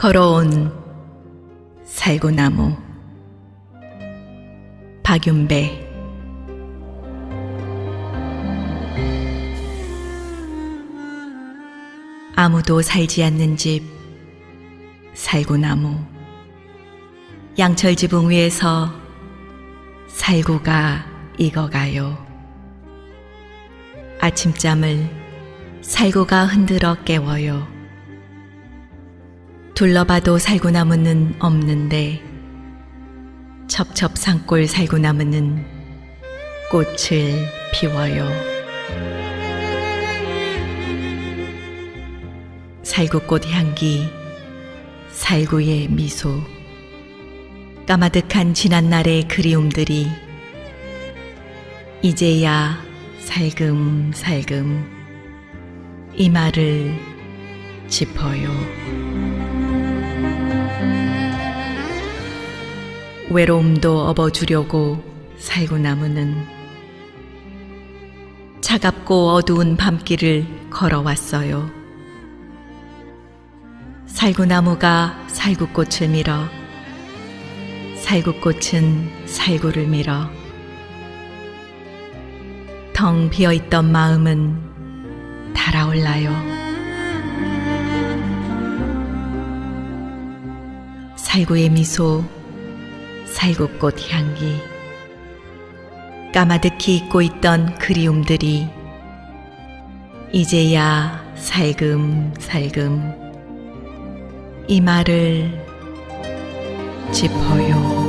걸어온 살구나무 박윤배 아무도 살지 않는 집 살구나무. 양철 지붕 위에서 살구가 익어가요. 아침잠을 살구가 흔들어 깨워요. 둘러봐도 살구나무는 없는데 첩첩 산골 살구나무는 꽃을 피워요. 살구꽃 향기, 살구의 미소, 까마득한 지난 날의 그리움들이 이제야 살금살금 이마를 짚어요. 외로움도 업어주려고 살구나무는 차갑고 어두운 밤길을 걸어왔어요. 살구나무가 살구꽃을 밀어 살구꽃은 살구를 밀어. 텅 비어있던 마음은 달아올라요. 살구의 미소 살구꽃 향기. 까마득히 잊고 있던 그리움들이 이제야 살금살금 이마를 짚어요.